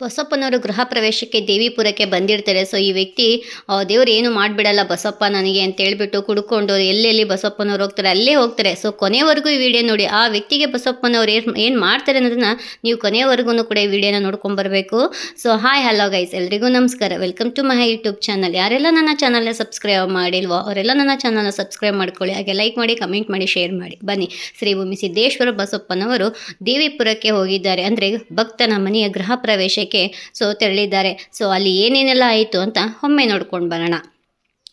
ಬಸಪ್ಪನವರು ಗೃಹ ಪ್ರವೇಶಕ್ಕೆ ದೇವಿಪುರಕ್ಕೆ ಬಂದಿರ್ತಾರೆ. ಸೊ ಈ ವ್ಯಕ್ತಿ ದೇವ್ರು, ಏನು ಮಾಡಿಬಿಡಲ್ಲ ಬಸಪ್ಪ ನನಗೆ ಅಂತ ಹೇಳ್ಬಿಟ್ಟು ಕುಡ್ಕೊಂಡು ಎಲ್ಲೆಲ್ಲಿ ಬಸಪ್ಪನವ್ರು ಹೋಗ್ತಾರೆ, ಅಲ್ಲೇ ಹೋಗ್ತಾರೆ. ಸೊ ಕೊನೆವರೆಗೂ ಈ ವಿಡಿಯೋ ನೋಡಿ. ಆ ವ್ಯಕ್ತಿಗೆ ಬಸಪ್ಪನವ್ರು ಏನು ಮಾಡ್ತಾರೆ ಅನ್ನೋದನ್ನ ನೀವು ಕೊನೆವರೆಗೂ ಕೂಡ ಈ ವಿಡಿಯೋನ ನೋಡ್ಕೊಂಬರ್ಬೇಕು ಸೊ ಹಾಯ್ ಹಲೋ ಗೈಸ್ ಎಲ್ರಿಗೂ ನಮಸ್ಕಾರ. Welcome to my YouTube channel ಯಾರೆಲ್ಲ ನನ್ನ ಚಾನಲ್ನ ಸಬ್ಸ್ಕ್ರೈಬ್ ಮಾಡಿಲ್ವೋ, ಅವರೆಲ್ಲ ನನ್ನ ಚಾನಲ್ನ ಸಬ್ಸ್ಕ್ರೈಬ್ ಮಾಡ್ಕೊಳ್ಳಿ. ಹಾಗೆ ಲೈಕ್ ಮಾಡಿ ಕಮೆಂಟ್ ಮಾಡಿ ಶೇರ್ ಮಾಡಿ. ಬನ್ನಿ. ಶ್ರೀ ಭೂಮಿ ಸಿದ್ದೇಶ್ವರ ಬಸಪ್ಪನವರು ದೇವಿಪುರಕ್ಕೆ ಹೋಗಿದ್ದಾರೆ. ಅಂದರೆ ಭಕ್ತನ ಮನೆಯ ಗೃಹ ಪ್ರವೇಶಕ್ಕೆ ಸೊ ತೆರಳಿದ್ದಾರೆ. ಸೊ ಅಲ್ಲಿ ಏನೇನೆಲ್ಲ ಆಯಿತು ಅಂತ ಒಮ್ಮೆ ನೋಡ್ಕೊಂಡು ಬರೋಣ.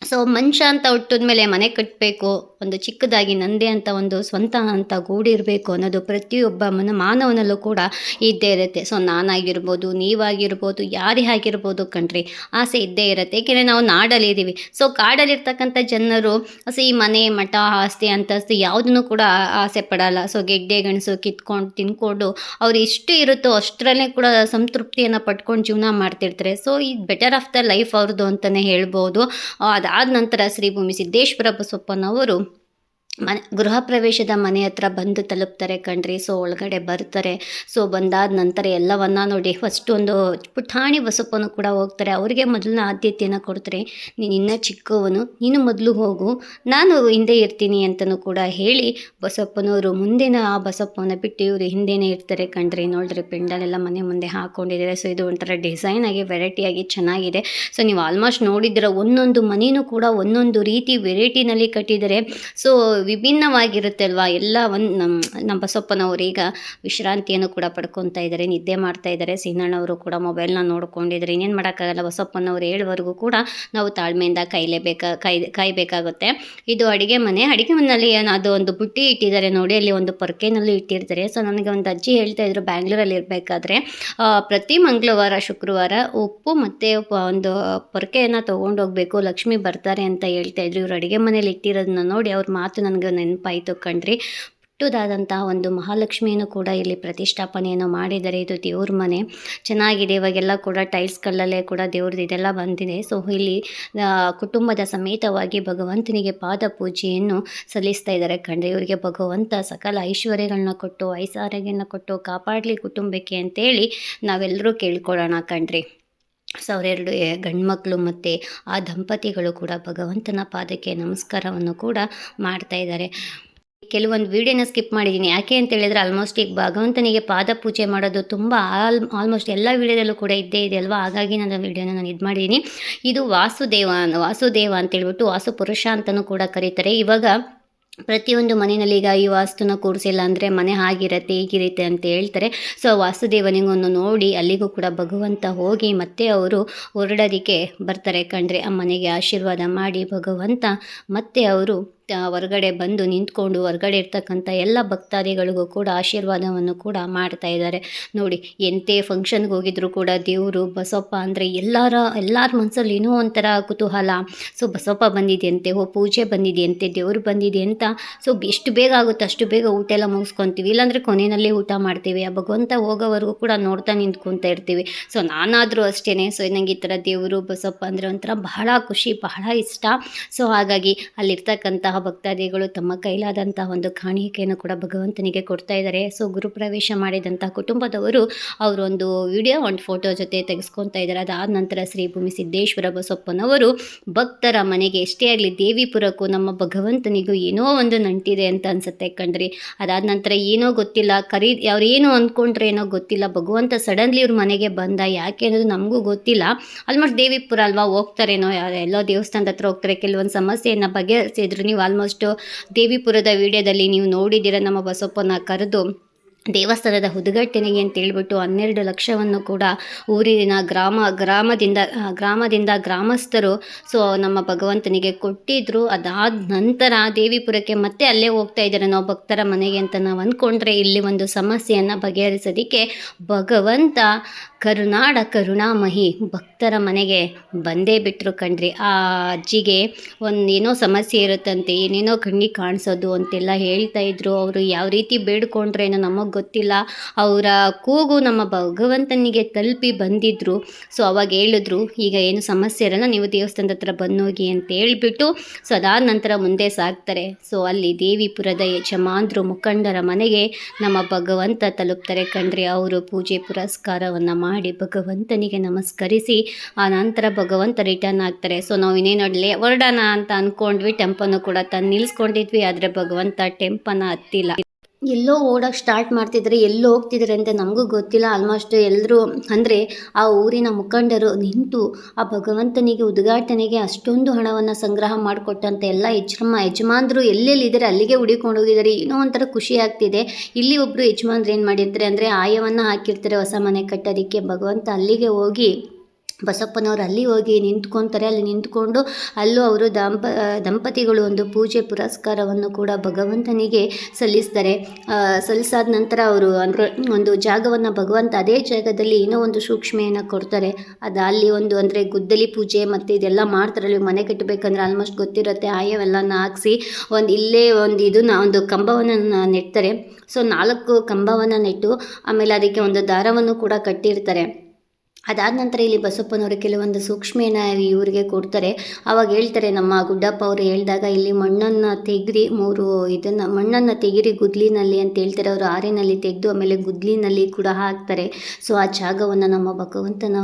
ಸೊ ಮನುಷ್ಯ ಅಂತ ಹುಟ್ಟಿದ ಮೇಲೆ ಮನೆ ಕಟ್ಟಬೇಕು ಒಂದು ಚಿಕ್ಕದಾಗಿ ನಂದೇ ಅಂತ ಒಂದು ಸ್ವಂತ ಅಂತ ಗೂಡಿರಬೇಕು ಅನ್ನೋದು ಪ್ರತಿಯೊಬ್ಬ ಮನ, ಮಾನವನಲ್ಲೂ ಕೂಡ ಇದ್ದೇ ಇರುತ್ತೆ. ಸೊ ನಾನಾಗಿರ್ಬೋದು, ನೀವಾಗಿರ್ಬೋದು, ಯಾರೇ ಆಗಿರ್ಬೋದು ಕಣ್ರಿ, ಆಸೆ ಇದ್ದೇ ಇರುತ್ತೆ. ಏಕೆಂದರೆ ನಾವು ನಾಡಲ್ಲಿ ಇದ್ದೀವಿ. ಸೊ ಕಾಡಲ್ಲಿರ್ತಕ್ಕಂಥ ಜನರು, ಸೊ, ಈ ಮನೆ, ಮಠ, ಆಸ್ತಿ, ಅಂತಸ್ತು ಯಾವುದನ್ನು ಕೂಡ ಆಸೆ ಪಡಲ್ಲ. ಸೊ ಗೆಡ್ಡೆ ಗಣಸು ಕಿತ್ಕೊಂಡು, ತಿನ್ಕೊಂಡು, ಅವ್ರು ಎಷ್ಟು ಇರುತ್ತೋ ಅಷ್ಟರಲ್ಲೇ ಕೂಡ ಸಂತೃಪ್ತಿಯನ್ನು ಪಟ್ಕೊಂಡು ಜೀವನ ಮಾಡ್ತಿರ್ತಾರೆ. ಸೊ ಈ ಬೆಟರ್ ಆಫ್ ದ ಲೈಫ್ ಅವ್ರದ್ದು ಅಂತಲೇ ಹೇಳ್ಬೋದು. ಅದಾದ ನಂತರ ಶ್ರೀ ಭೂಮಿ ಸಿದ್ದೇಶ್ವರ ಬಸಪ್ಪನವರು ಮನೆ, ಗೃಹ ಪ್ರವೇಶದ ಮನೆ ಹತ್ರ ಬಂದು ತಲುಪ್ತಾರೆ ಕಣ್ರಿ. ಸೊ, ಒಳಗಡೆ ಬರ್ತಾರೆ. ಸೊ, ಬಂದಾದ ನಂತರ ಎಲ್ಲವನ್ನ ನೋಡಿ ಫಸ್ಟ್ ಒಂದು ಪುಟಾಣಿ ಬಸಪ್ಪನು ಕೂಡ ಹೋಗ್ತಾರೆ. ಅವರಿಗೆ ಮೊದಲನ ಆದ್ಯತೆಯನ್ನು ಕೊಡ್ತಾರೆ. ನೀನು ಇನ್ನೂ ಚಿಕ್ಕವನು, ನೀನು ಮೊದಲು ಹೋಗು, ನಾನು ಹಿಂದೆ ಇರ್ತೀನಿ ಅಂತಲೂ ಕೂಡ ಹೇಳಿ ಬಸಪ್ಪನವರು ಮುಂದಿನ ಆ ಬಸಪ್ಪನ ಬಿಟ್ಟು ಇವರು ಹಿಂದೆನೇ ಇರ್ತಾರೆ ಕಣ್ರಿ. ನೋಡ್ರಿ, ಪೆಂಡಲೆಲ್ಲ ಮನೆ ಮುಂದೆ ಹಾಕೊಂಡಿದ್ದಾರೆ. ಸೊ, ಇದು ಒಂಥರ ಡಿಸೈನ್ ಆಗಿ ವೆರೈಟಿಯಾಗಿ ಚೆನ್ನಾಗಿದೆ. ಸೊ, ನೀವು ಆಲ್ಮೋಸ್ಟ್ ನೋಡಿದ್ರೆ ಒಂದೊಂದು ಮನೆಯೂ ಕೂಡ ಒಂದೊಂದು ರೀತಿ ವೆರೈಟಿನಲ್ಲಿ ಕಟ್ಟಿದ್ದಾರೆ. ಸೊ ವಿಭಿನ್ನವಾಗಿರುತ್ತೆ ಅಲ್ವಾ ಎಲ್ಲ ಒಂದು ನಮ್ಮ ನಮ್ಮ ಈಗ ವಿಶ್ರಾಂತಿಯನ್ನು ಕೂಡ ಪಡ್ಕೊತಾ ಇದ್ದಾರೆ ನಿದ್ದೆ ಮಾಡ್ತಾ ಇದ್ದಾರೆ ಸಿಂಹಣ್ಣವರು ಕೂಡ ಮೊಬೈಲ್ನ ನೋಡ್ಕೊಂಡಿದ್ದಾರೆ ಇನ್ನೇನು ಮಾಡೋಕ್ಕಾಗಲ್ಲ. ಬಸಪ್ಪನವ್ರು ಹೇಳುವರೆಗೂ ಕೂಡ ನಾವು ತಾಳ್ಮೆಯಿಂದ ಕಾಯಲೇಬೇಕಾ ಕಾಯ್, ಕಾಯಬೇಕಾಗುತ್ತೆ. ಇದು ಅಡುಗೆ ಮನೆ. ಅಡುಗೆ ಮನೆಯಲ್ಲಿ ಅದು ಒಂದು ಬುಟ್ಟಿ ಇಟ್ಟಿದ್ದಾರೆ ನೋಡಿ, ಅಲ್ಲಿ ಒಂದು ಪೊರ್ಕೆನಲ್ಲೂ ಇಟ್ಟಿರ್ತಾರೆ. ಸೊ ನನಗೆ ಒಂದು ಅಜ್ಜಿ ಹೇಳ್ತಾ ಇದ್ರು, ಬ್ಯಾಂಗ್ಳೂರಲ್ಲಿ ಇರಬೇಕಾದ್ರೆ ಪ್ರತಿ ಮಂಗಳವಾರ, ಶುಕ್ರವಾರ ಉಪ್ಪು ಮತ್ತು ಒಂದು ಪೊರ್ಕೆಯನ್ನು ತೊಗೊಂಡೋಗ್ಬೇಕು, ಲಕ್ಷ್ಮಿ ಬರ್ತಾರೆ ಅಂತ ಹೇಳ್ತಾ ಇದ್ರು. ಇವರು ಅಡುಗೆ ಮನೇಲಿ ಇಟ್ಟಿರೋದನ್ನ ನೋಡಿ, ಅವ್ರ ಮಾತು ನನಗೆ ನೆನಪಾಯಿತು ಕಣ್ರಿ ಪುಟ್ಟದಾದಂತಹ ಒಂದು ಮಹಾಲಕ್ಷ್ಮಿಯನ್ನು ಕೂಡ ಇಲ್ಲಿ ಪ್ರತಿಷ್ಠಾಪನೆಯನ್ನು ಮಾಡಿದ್ದಾರೆ ಇದು ದೇವ್ರ ಮನೆ. ಚೆನ್ನಾಗಿದೆ, ಇವಾಗೆಲ್ಲ ಕೂಡ ಟೈಲ್ಸ್ ಕಲ್ಲಲ್ಲೇ ಕೂಡ ದೇವ್ರದ್ದು ಇದೆಲ್ಲ ಬಂದಿದೆ. ಸೊ ಇಲ್ಲಿ ಕುಟುಂಬದ ಸಮೇತವಾಗಿ ಭಗವಂತನಿಗೆ ಪಾದ ಪೂಜೆಯನ್ನು ಸಲ್ಲಿಸ್ತಾ ಇದ್ದಾರೆ ಕಣ್ರಿ. ಇವರಿಗೆ ಭಗವಂತ ಸಕಲ ಐಶ್ವರ್ಯಗಳನ್ನ ಕೊಟ್ಟು, ಐಸಾರ್ಯಗಳನ್ನ ಕೊಟ್ಟು ಕಾಪಾಡಲಿ ಕುಟುಂಬಕ್ಕೆ ಅಂತೇಳಿ ನಾವೆಲ್ಲರೂ ಕೇಳ್ಕೊಳ್ಳೋಣ ಕಣ್ರಿ. ಸೊ ಅವರೆರಡು ಗಂಡ್ಮಕ್ಳು ಮತ್ತು ಆ ದಂಪತಿಗಳು ಕೂಡ ಭಗವಂತನ ಪಾದಕ್ಕೆ ನಮಸ್ಕಾರವನ್ನು ಕೂಡ ಮಾಡ್ತಾ ಇದ್ದಾರೆ. ಕೆಲವೊಂದು ವೀಡಿಯೋನ ಸ್ಕಿಪ್ ಮಾಡಿದ್ದೀನಿ. ಯಾಕೆ ಅಂತ ಹೇಳಿದ್ರೆ ಆಲ್ಮೋಸ್ಟ್ ಈಗ ಭಗವಂತನಿಗೆ ಪಾದ ಪೂಜೆ ಮಾಡೋದು ತುಂಬ ಆಲ್ ಆಲ್ಮೋಸ್ಟ್ ಎಲ್ಲ ವೀಡಿಯೋದಲ್ಲೂ ಕೂಡ ಇದ್ದೇ ಇದೆ ಅಲ್ವಾ? ಹಾಗಾಗಿ ನಾನು ವೀಡಿಯೋನ ನಾನು ಇದು ಮಾಡಿದ್ದೀನಿ. ಇದು ವಾಸುದೇವ ವಾಸುದೇವ ಅಂತ ಹೇಳ್ಬಿಟ್ಟು ವಾಸು ಪುರುಷ ಅಂತಲೂ ಕೂಡ ಕರೀತಾರೆ. ಇವಾಗ ಪ್ರತಿಯೊಂದು ಮನೆಯಲ್ಲಿ ಈಗ ಈ ವಾಸ್ತುನ ಕೂರಿಸಿಲ್ಲ ಅಂದರೆ ಮನೆ ಹಾಗಿರತ್ತೆ, ಹೀಗಿರುತ್ತೆ ಅಂತ ಹೇಳ್ತಾರೆ. ಸೊ ವಾಸುದೇವನಿಗೊಂದು ನೋಡಿ, ಅಲ್ಲಿಗೂ ಕೂಡ ಭಗವಂತ ಹೋಗಿ ಮತ್ತೆ ಅವರು ಹೊರಡೋದಕ್ಕೆ ಬರ್ತಾರೆ. ಕಂಡ್ರೆ ಆ ಮನೆಗೆ ಆಶೀರ್ವಾದ ಮಾಡಿ ಭಗವಂತ ಮತ್ತೆ ಅವರು ಹೊರಗಡೆ ಬಂದು ನಿಂತ್ಕೊಂಡು ಹೊರಗಡೆ ಇರ್ತಕ್ಕಂಥ ಎಲ್ಲ ಭಕ್ತಾದಿಗಳಿಗೂ ಕೂಡ ಆಶೀರ್ವಾದವನ್ನು ಕೂಡ ಮಾಡ್ತಾ ಇದ್ದಾರೆ. ನೋಡಿ, ಎಂತೆ ಫಂಕ್ಷನ್ಗೆ ಹೋಗಿದ್ರು ಕೂಡ ದೇವರು ಬಸಪ್ಪ ಅಂದರೆ ಎಲ್ಲರ ಎಲ್ಲರ ಮನಸ್ಸಲ್ಲಿ ಏನೋ ಒಂಥರ ಕುತೂಹಲ. ಸೊ, ಬಸಪ್ಪ ಬಂದಿದೆಯಂತೆ, ಓ, ಪೂಜೆ ಬಂದಿದೆಯಂತೆ, ದೇವರು ಬಂದಿದೆ ಅಂತ. ಸೊ, ಎಷ್ಟು ಬೇಗ ಆಗುತ್ತೆ, ಅಷ್ಟು ಬೇಗ ಊಟ ಎಲ್ಲ ಮುಗಿಸ್ಕೊತೀವಿ. ಇಲ್ಲಾಂದರೆ ಕೊನೆಯಲ್ಲಿ ಊಟ ಮಾಡ್ತೀವಿ. ಆ ಭಗವಂತ ಹೋಗೋವರೆಗೂ ಕೂಡ ನೋಡ್ತಾ ನಿಂತ್ಕೊತಾ ಇರ್ತೀವಿ. ಸೊ, ನಾನಾದರೂ ಅಷ್ಟೇ ಸೊ ನನಗೆ ಈ ಥರ ದೇವರು, ಬಸಪ್ಪ ಅಂದರೆ ಒಂಥರ ಬಹಳ ಖುಷಿ, ಬಹಳ ಇಷ್ಟ. ಸೊ, ಹಾಗಾಗಿ ಅಲ್ಲಿರ್ತಕ್ಕಂತಹ ಭಕ್ತಾದಿಗಳು ತಮ್ಮ ಕೈಲಾದಂತಹ ಒಂದು ಕಾಣಿಕೆಯನ್ನು ಕೂಡ ಭಗವಂತನಿಗೆ ಕೊಡ್ತಾ ಇದ್ದಾರೆ. ಸೊ ಗುರುಪ್ರವೇಶ ಮಾಡಿದಂತಹ ಕುಟುಂಬದವರು ಅವರೊಂದು ವಿಡಿಯೋ ಒಂದು ಫೋಟೋ ಜೊತೆ ತೆಗೆಸ್ಕೊತಾ ಇದ್ದಾರೆ. ಅದಾದ ನಂತರ ಶ್ರೀ ಭೂಮಿ ಸಿದ್ದೇಶ್ವರ ಬಸಪ್ಪನವರು ಭಕ್ತರ ಮನೆಗೆ ಎಷ್ಟೇ ಆಗಲಿ ದೇವಿಪುರಕ್ಕೂ ನಮ್ಮ ಭಗವಂತನಿಗೂ ಏನೋ ಒಂದು ನಂಟಿದೆ ಅಂತ ಅನ್ಸುತ್ತೆ ಕಣ್ರಿ. ಅದಾದ ನಂತರ ಏನೋ ಗೊತ್ತಿಲ್ಲ, ಕರಿ, ಅವ್ರು ಏನು ಅಂದ್ಕೊಂಡ್ರೆ ಏನೋ ಗೊತ್ತಿಲ್ಲ, ಭಗವಂತ ಸಡನ್ಲಿ ಇವ್ರ ಮನೆಗೆ ಬಂದ ಯಾಕೆ ಅನ್ನೋದು ನಮಗೂ ಗೊತ್ತಿಲ್ಲ. ಆಲ್ಮೋಸ್ಟ್ ದೇವಿಪುರ ಅಲ್ವಾ ಹೋಗ್ತಾರೇನೋ ಎಲ್ಲೋ ದೇವಸ್ಥಾನದ ಹತ್ರ ಹೋಗ್ತಾರೆ, ಕೆಲವೊಂದು ಸಮಸ್ಯೆಯನ್ನು ಬಗೆಹರಿಸಿದ್ರು, ನೀವು ಆಲ್ಮೋಸ್ಟ್ ದೇವಿಪುರದ ವಿಡಿಯೋದಲ್ಲಿ ನೀವು ನೋಡಿದ್ದೀರ, ನಮ್ಮ ಬಸಪ್ಪನ ಕರೆದು ದೇವಸ್ಥಾನದ ಹುದುಗಟ್ಟಿನಿಗೆ ಅಂತ ಹೇಳ್ಬಿಟ್ಟು ಹನ್ನೆರಡು ಲಕ್ಷವನ್ನು ಕೂಡ ಊರಿನ ಗ್ರಾಮ, ಗ್ರಾಮದಿಂದ ಗ್ರಾಮದಿಂದ ಗ್ರಾಮಸ್ಥರು, ಸೊ ನಮ್ಮ ಭಗವಂತನಿಗೆ ಕೊಟ್ಟಿದ್ರು. ಅದಾದ ನಂತರ ದೇವಿಪುರಕ್ಕೆ ಮತ್ತೆ ಅಲ್ಲೇ ಹೋಗ್ತಾ ಇದ್ದಾರೆ. ನಾವು ಭಕ್ತರ ಮನೆಗೆ ಅಂತ ನಾವು ಅಂದ್ಕೊಂಡ್ರೆ ಇಲ್ಲಿ ಒಂದು ಸಮಸ್ಯೆಯನ್ನು ಬಗೆಹರಿಸೋದಕ್ಕೆ ಭಗವಂತ ಕರುನಾಡ ಕರುಣಾಮಹಿ ಭಕ್ತರ ಮನೆಗೆ ಬಂದೇ ಬಿಟ್ಟರು ಕಣ್ರಿ. ಆ ಅಜ್ಜಿಗೆ ಒಂದು ಏನೋ ಸಮಸ್ಯೆ ಇರುತ್ತಂತೆ, ಏನೇನೋ ಕಣ್ಣಿಗೆ ಕಾಣಿಸೋದು ಅಂತೆಲ್ಲ ಹೇಳ್ತಾ ಇದ್ರು. ಅವರು ಯಾವ ರೀತಿ ಬೇಡ್ಕೊಂಡ್ರೇನೋ ನಮಗೆ ಗೊತ್ತಿಲ್ಲ. ಅವರ ಕೂಗು ನಮ್ಮ ಭಗವಂತನಿಗೆ ತಲುಪಿ ಬಂದಿದ್ರು. ಸೊ ಅವಾಗ ಹೇಳಿದ್ರು, ಈಗ ಏನು ಸಮಸ್ಯೆ ಇರಲ್ಲ, ನೀವು ದೇವಸ್ಥಾನದ ಹತ್ರ ಬಂದೋಗಿ ಅಂತ ಹೇಳ್ಬಿಟ್ಟು ಸೊ ಅದಾದ ನಂತರ ಮುಂದೆ ಸಾಗ್ತಾರೆ. ಸೊ ಅಲ್ಲಿ ದೇವಿಪುರದ ಯಜಮಾನ್ರು ಮುಖಂಡರ ಮನೆಗೆ ನಮ್ಮ ಭಗವಂತ ತಲುಪ್ತಾರೆ ಕಣ್ರಿ. ಅವರು ಪೂಜೆ ಪುರಸ್ಕಾರವನ್ನು ಮಾಡಿ ಮಾಡಿ ಭಗವಂತನಿಗೆ ನಮಸ್ಕರಿಸಿ, ಆ ನಂತರ ಭಗವಂತ ರಿಟರ್ನ್ ಆಗ್ತಾರೆ. ಸೊ ನಾವು ಇನ್ನೇನು ಅಡ್ಲೆ ಹೊರಡೋಣ ಅಂತ ಅಂದ್ಕೊಂಡ್ವಿ ಟೆಂಪನ್ನು ಕೂಡ ತಂದು ನಿಲ್ಲಿಸ್ಕೊಂಡಿದ್ವಿ ಆದರೆ ಭಗವಂತ ಟೆಂಪನ ಹತ್ತಿಲ್ಲ. ಎಲ್ಲೋ ಓಡೋಕ್ಕೆ ಸ್ಟಾರ್ಟ್ ಮಾಡ್ತಿದ್ರೆ, ಎಲ್ಲೋ ಹೋಗ್ತಿದ್ದಾರೆ ಅಂತ ನಮಗೂ ಗೊತ್ತಿಲ್ಲ. ಆಲ್ಮೋಸ್ಟ್ ಎಲ್ಲರೂ ಅಂದರೆ ಆ ಊರಿನ ಮುಖಂಡರು ನಿಂತು ಆ ಭಗವಂತನಿಗೆ, ಉದ್ಘಾಟನೆಗೆ ಅಷ್ಟೊಂದು ಹಣವನ್ನು ಸಂಗ್ರಹ ಮಾಡಿಕೊಟ್ಟಂಥ ಎಲ್ಲ ಯಜಮ, ಯಜಮಾನ್ರು ಎಲ್ಲೆಲ್ಲಿದ್ದಾರೆ, ಅಲ್ಲಿಗೆ ಹುಡಿಕೊಂಡು ಹೋಗಿದ್ದಾರೆ. ಏನೋ ಒಂಥರ ಖುಷಿ ಆಗ್ತಿದೆ. ಇಲ್ಲಿ ಒಬ್ಬರು ಯಜಮಾನ್ರು ಏನು ಮಾಡಿರ್ತಾರೆ ಅಂದರೆ ಆಯವನ್ನು ಹಾಕಿರ್ತಾರೆ ಹೊಸ ಮನೆ ಕಟ್ಟೋದಕ್ಕೆ. ಭಗವಂತ ಅಲ್ಲಿಗೆ ಹೋಗಿ ಬಸಪ್ಪನವ್ರು ಅಲ್ಲಿ ಹೋಗಿ ನಿಂತ್ಕೊತಾರೆ. ಅಲ್ಲಿ ನಿಂತ್ಕೊಂಡು ಅಲ್ಲೂ ಅವರು ದಂಪ ದಂಪತಿಗಳು ಒಂದು ಪೂಜೆ ಪುರಸ್ಕಾರವನ್ನು ಕೂಡ ಭಗವಂತನಿಗೆ ಸಲ್ಲಿಸ್ತಾರೆ. ಸಲ್ಲಿಸಾದ ನಂತರ ಅವರು ಅಂದರೆ ಒಂದು ಜಾಗವನ್ನು ಭಗವಂತ ಅದೇ ಜಾಗದಲ್ಲಿ ಏನೋ ಒಂದು ಸೂಕ್ಷ್ಮೆಯನ್ನು ಕೊಡ್ತಾರೆ. ಅದು ಅಲ್ಲಿ ಒಂದು ಅಂದರೆ ಗುದ್ದಲಿ ಪೂಜೆ ಮತ್ತು ಇದೆಲ್ಲ ಮಾಡ್ತಾರೆ. ಅಲ್ಲಿ ಮನೆ ಕಟ್ಟಬೇಕಂದ್ರೆ ಆಲ್ಮೋಸ್ಟ್ ಗೊತ್ತಿರುತ್ತೆ. ಆಯವೆಲ್ಲನ ಹಾಕಿಸಿ ಒಂದು ಇಲ್ಲೇ ಒಂದು ಇದನ್ನ, ಒಂದು ಕಂಬವನ್ನು ನೆಡ್ತಾರೆ. ಸೊ ನಾಲ್ಕು ಕಂಬವನ್ನು ನೆಟ್ಟು ಆಮೇಲೆ ಅದಕ್ಕೆ ಒಂದು ದಾರವನ್ನು ಕೂಡ ಕಟ್ಟಿರ್ತಾರೆ. ಅದಾದ ನಂತರ ಇಲ್ಲಿ ಬಸಪ್ಪನವರು ಕೆಲವೊಂದು ಸೂಕ್ಷ್ಮೆನ ಇವರಿಗೆ ಕೊಡ್ತಾರೆ. ಅವಾಗ ಹೇಳ್ತಾರೆ, ನಮ್ಮ ಗುಡ್ಡಪ್ಪ ಅವರು ಹೇಳಿದಾಗ ಇಲ್ಲಿ ಮಣ್ಣನ್ನು ತೆಗ್ರಿ ಮೂರು ಇದನ್ನು ಮಣ್ಣನ್ನು ತೆಗಿರಿ ಗುದ್ಲಿನಲ್ಲಿ ಅಂತ ಹೇಳ್ತಾರೆ. ಅವರು ಆರಿನಲ್ಲಿ ತೆಗೆದು ಆಮೇಲೆ ಗುದ್ಲಿನಲ್ಲಿ ಕೂಡ ಹಾಕ್ತಾರೆ. ಸೊ ಆ ಜಾಗವನ್ನು ನಮ್ಮ ಭಗವಂತನ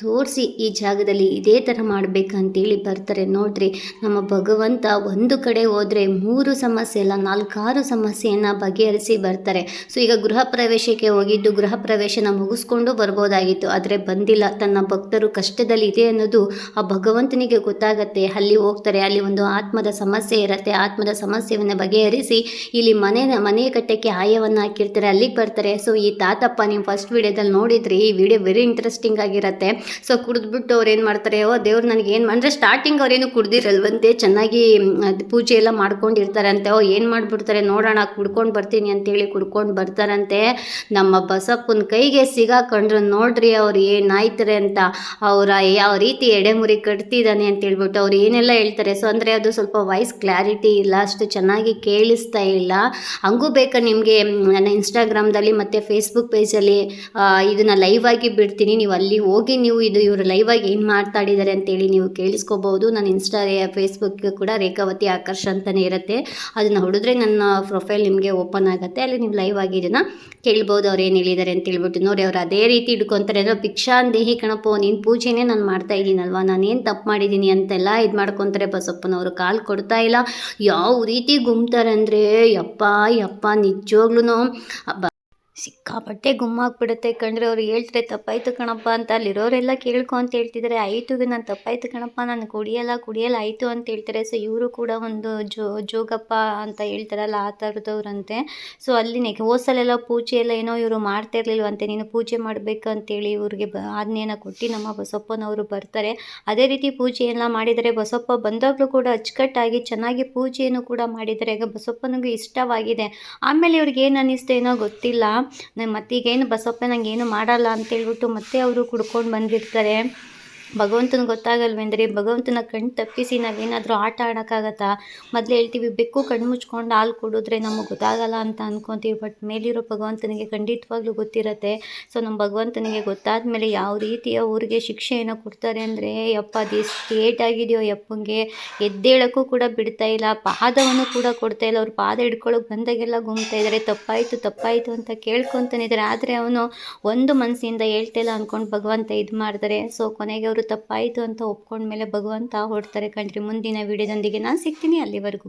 ತೋರಿಸಿ ಈ ಜಾಗದಲ್ಲಿ ಇದೇ ಥರ ಮಾಡಬೇಕಂತೇಳಿ ಬರ್ತಾರೆ. ನೋಡ್ರಿ, ನಮ್ಮ ಭಗವಂತ ಒಂದು ಕಡೆ ಹೋದರೆ ಮೂರು ಸಮಸ್ಯೆ ಅಲ್ಲ, ನಾಲ್ಕಾರು ಸಮಸ್ಯೆಯನ್ನು ಬಗೆಹರಿಸಿ ಬರ್ತಾರೆ. ಸೊ ಈಗ ಗೃಹ ಪ್ರವೇಶಕ್ಕೆ ಹೋಗಿದ್ದು, ಗೃಹ ಪ್ರವೇಶನ ಮುಗಿಸ್ಕೊಂಡು ಬರ್ಬೋದಾಗಿತ್ತು. ಆದರೆ ಬಂದಿಲ್ಲ. ತನ್ನ ಭಕ್ತರು ಕಷ್ಟದಲ್ಲಿ ಇದೆ ಅನ್ನೋದು ಆ ಭಗವಂತನಿಗೆ ಗೊತ್ತಾಗತ್ತೆ. ಅಲ್ಲಿ ಹೋಗ್ತಾರೆ, ಅಲ್ಲಿ ಒಂದು ಆತ್ಮದ ಸಮಸ್ಯೆ ಇರುತ್ತೆ. ಆತ್ಮದ ಸಮಸ್ಯೆಯನ್ನು ಬಗೆಹರಿಸಿ ಇಲ್ಲಿ ಮನೆ ಮನೆ ಕಟ್ಟಕ್ಕೆ ಆಯವನ್ನು ಹಾಕಿರ್ತಾರೆ. ಅಲ್ಲಿಗೆ ಬರ್ತಾರೆ. ಸೊ ಈ ತಾತಪ್ಪ, ನೀವು ಫಸ್ಟ್ ವಿಡಿಯೋದಲ್ಲಿ ನೋಡಿದ್ರಿ, ಈ ವಿಡಿಯೋ ವೆರಿ ಇಂಟ್ರೆಸ್ಟಿಂಗ್ ಆಗಿರುತ್ತೆ. ಸೊ ಕುಡಿದ್ಬಿಟ್ಟು ಅವ್ರು ಏನು ಮಾಡ್ತಾರೆ, ಓ ದೇವ್ರು ನನಗೆ ಏನು ಅಂದರೆ ಸ್ಟಾರ್ಟಿಂಗ್ ಅವ್ರೇನು ಕುಡ್ದಿರಲ್ವಂತೆ, ಚೆನ್ನಾಗಿ ಪೂಜೆ ಎಲ್ಲ ಮಾಡ್ಕೊಂಡಿರ್ತಾರಂತೆ. ಓ, ಏನು ಮಾಡಿಬಿಡ್ತಾರೆ, ನೋಡೋಣ, ಕುಡ್ಕೊಂಡು ಬರ್ತೀನಿ ಅಂತೇಳಿ ಕುಡ್ಕೊಂಡು ಬರ್ತಾರಂತೆ. ನಮ್ಮ ಬಸಪ್ಪನ ಕೈಗೆ ಸಿಗಾಕೊಂಡ್ರು, ನೋಡ್ರಿ ಅವ್ರು ಏನಾಯ್ತಾರೆ ಅಂತ. ಅವರ ಯಾವ ರೀತಿ ಎಡೆಮುರಿ ಕಟ್ತಿದ್ದಾನೆ ಅಂತ ಹೇಳ್ಬಿಟ್ಟು ಅವ್ರು ಏನೆಲ್ಲ ಹೇಳ್ತಾರೆ. ಸೊ ಅಂದರೆ ಅದು ಸ್ವಲ್ಪ ವಾಯ್ಸ್ ಕ್ಲಾರಿಟಿ ಇಲ್ಲ, ಅಷ್ಟು ಚೆನ್ನಾಗಿ ಕೇಳಿಸ್ತಾ ಇಲ್ಲ. ಹಂಗೂ ಬೇಕಾ ನಿಮಗೆ ನನ್ನ ಇನ್ಸ್ಟಾಗ್ರಾಮ್ದಲ್ಲಿ ಮತ್ತು ಫೇಸ್ಬುಕ್ ಪೇಜಲ್ಲಿ ಇದನ್ನು ಲೈವ್ ಆಗಿ ಬಿಡ್ತೀನಿ. ನೀವು ಅಲ್ಲಿ ಹೋಗಿ ನೀವು ಇದು ಇವರು ಲೈವ್ ಆಗಿ ಏನು ಮಾತಾಡಿದ್ದಾರೆ ಅಂತೇಳಿ ನೀವು ಕೇಳಿಸ್ಕೋಬಹುದು. ನನ್ನ ಇನ್ಸ್ಟಾ ಫೇಸ್ಬುಕ್ ಕೂಡ ರೇಖಾವತಿ ಆಕರ್ಷ್ ಅಂತಲೇ ಇರುತ್ತೆ. ಅದನ್ನು ಹೊಡೆದ್ರೆ ನನ್ನ ಪ್ರೊಫೈಲ್ ನಿಮಗೆ ಓಪನ್ ಆಗುತ್ತೆ. ಅಲ್ಲಿ ನೀವು ಲೈವ್ ಆಗಿ ಇದನ್ನು ಕೇಳ್ಬೋದು. ಅವ್ರು ಏನು ಹೇಳಿದ್ದಾರೆ ಅಂತ ಹೇಳ್ಬಿಟ್ಟು. ನೋಡಿ, ಅವ್ರು ಅದೇ ರೀತಿ ಹಿಡ್ಕೊತಾರೆ. ಅಂದರೆ ಭಿಕ್ಷಾನ್ ದೇಹಿ ಕಣಪ್ಪ, ನೀನು ಪೂಜೆನೇ ನಾನು ಮಾಡ್ತಾ ಇದ್ದೀನಲ್ವಾ? ನಾನೇನು ತಪ್ಪು ಮಾಡಿದ್ದೀನಿ ಅಂತೆಲ್ಲ ಇದು ಮಾಡ್ಕೊತಾರೆ ಬಸಪ್ಪನವರು. ಕಾಲು ಕೊಡ್ತಾ ಇಲ್ಲ. ಯಾವ ರೀತಿ ಗುಮ್ತಾರೆ ಅಂದರೆ, ಯಪ್ಪ ಯಪ್ಪ ನಿಜವಾಗ್ಲೂ ಸಿಕ್ಕಾಪಟ್ಟೆ ಗುಮ್ಮಾಗ್ಬಿಡುತ್ತೆ ಕಂಡ್ರೆ ಅವ್ರು ಹೇಳ್ತಾರೆ, ತಪ್ಪಾಯ್ತು ಕಣಪ್ಪ ಅಂತ. ಅಲ್ಲಿರೋರೆಲ್ಲ ಕೇಳ್ಕೊ ಅಂತ ಹೇಳ್ತಿದ್ದಾರೆ. ಆಯಿತು ನಾನು ತಪ್ಪಾಯ್ತು ಕಣಪ್ಪ, ನಾನು ಕುಡಿಯಲ್ಲ ಕುಡಿಯಲ್ಲ, ಆಯಿತು ಅಂತ ಹೇಳ್ತಾರೆ. ಸೊ ಇವರು ಕೂಡ ಒಂದು ಜೋ, ಜೋಗಪ್ಪ ಅಂತ ಹೇಳ್ತಾರಲ್ಲ, ಆ ಥರದವ್ರಂತೆ ಸೊ ಅಲ್ಲಿ ನೆಕ್, ಹೋಸಲೆಲ್ಲ ಪೂಜೆ ಎಲ್ಲ ಏನೋ ಇವರು ಮಾಡ್ತಾ ಇರಲಿಲ್ವಂತೆ, ನೀನು ಪೂಜೆ ಮಾಡಬೇಕು ಅಂತೇಳಿ ಇವ್ರಿಗೆ ಬ, ಆಜ್ಞೆಯನ್ನು ಕೊಟ್ಟು ನಮ್ಮ ಬಸಪ್ಪನವರು ಬರ್ತಾರೆ. ಅದೇ ರೀತಿ ಪೂಜೆ ಎಲ್ಲ ಮಾಡಿದರೆ ಬಸಪ್ಪ ಬಂದಾಗಲೂ ಕೂಡ ಅಚ್ಚುಕಟ್ಟಾಗಿ ಚೆನ್ನಾಗಿ ಪೂಜೆಯನ್ನು ಕೂಡ ಮಾಡಿದರೆ ಈಗ ಬಸಪ್ಪನಿಗೆ ಇಷ್ಟವಾಗಿದೆ. ಆಮೇಲೆ ಇವ್ರಿಗೆ ಏನು ಅನ್ನಿಸ್ತೇನೋ ಗೊತ್ತಿಲ್ಲ. ನಾನು ಮತ್ತೀಗೇನು ಬಸಪ್ಪ ನಂಗೆ ಏನು ಮಾಡಲ್ಲ ಅಂತ ಹೇಳ್ಬಿಟ್ಟು ಮತ್ತೆ ಅವರು ಕುಡ್ಕೊಂಡು ಬಂದಿರ್ತಾರೆ. ಭಗವಂತನ ಗೊತ್ತಾಗಲ್ವೇಂದ್ರೆ ಭಗವಂತನ ಕಣ್ಣು ತಪ್ಪಿಸಿ ನಾವೇನಾದರೂ ಆಟ ಆಡೋಕ್ಕಾಗತ್ತಾ? ಮೊದಲು ಹೇಳ್ತೀವಿ, ಬೆಕ್ಕು ಕಣ್ಣು ಮುಚ್ಕೊಂಡು ಹಾಲು ಕುಡಿದ್ರೆ ನಮಗೆ ಗೊತ್ತಾಗಲ್ಲ ಅಂತ ಅನ್ಕೊತೀವಿ ಬಟ್ ಮೇಲಿರೋ ಭಗವಂತನಿಗೆ ಖಂಡಿತವಾಗ್ಲೂ ಗೊತ್ತಿರತ್ತೆ. ಸೊ ನಮ್ಮ ಭಗವಂತನಿಗೆ ಗೊತ್ತಾದ ಮೇಲೆ ಯಾವ ರೀತಿಯ ಊರಿಗೆ ಶಿಕ್ಷೆಯನ್ನು ಕೊಡ್ತಾರೆ ಅಂದರೆ, ಯಪ್ಪ, ಅದು ಎಷ್ಟು ಏಟಾಗಿದೆಯೋ ಯಪ್ಪಂಗೆ ಎದ್ದೇಳೋಕ್ಕೂ ಕೂಡ ಬಿಡ್ತಾ ಇಲ್ಲ, ಪಾದವನ್ನು ಕೂಡ ಕೊಡ್ತಾ ಇಲ್ಲ. ಅವ್ರು ಪಾದ ಹಿಡ್ಕೊಳ್ಳೋಕೆ ಬಂದಾಗೆಲ್ಲ ಗುಮ್ತಾ ಇದ್ದಾರೆ ತಪ್ಪಾಯಿತು ತಪ್ಪಾಯಿತು ಅಂತ ಕೇಳ್ಕೊತಾನಿದ್ದಾರೆ ಆದರೆ ಅವನು ಒಂದು ಮನಸ್ಸಿಂದ ಹೇಳ್ತಾ ಇಲ್ಲ ಅಂದ್ಕೊಂಡು ಭಗವಂತ ಇದು ಮಾಡ್ತಾರೆ. ಸೊ ಕೊನೆಗೆ ಅವರು ತಪ್ಪಾಯಿತು ಅಂತ ಒಪ್ಕೊಂಡ್ಮೇಲೆ ಭಗವಂತ ಹೊಡ್ತಾರೆ ಕಣ್ರಿ. ಮುಂದಿನ ವಿಡಿಯೋದೊಂದಿಗೆ ನಾನು ಸಿಗ್ತೀನಿ. ಅಲ್ಲಿವರೆಗೂ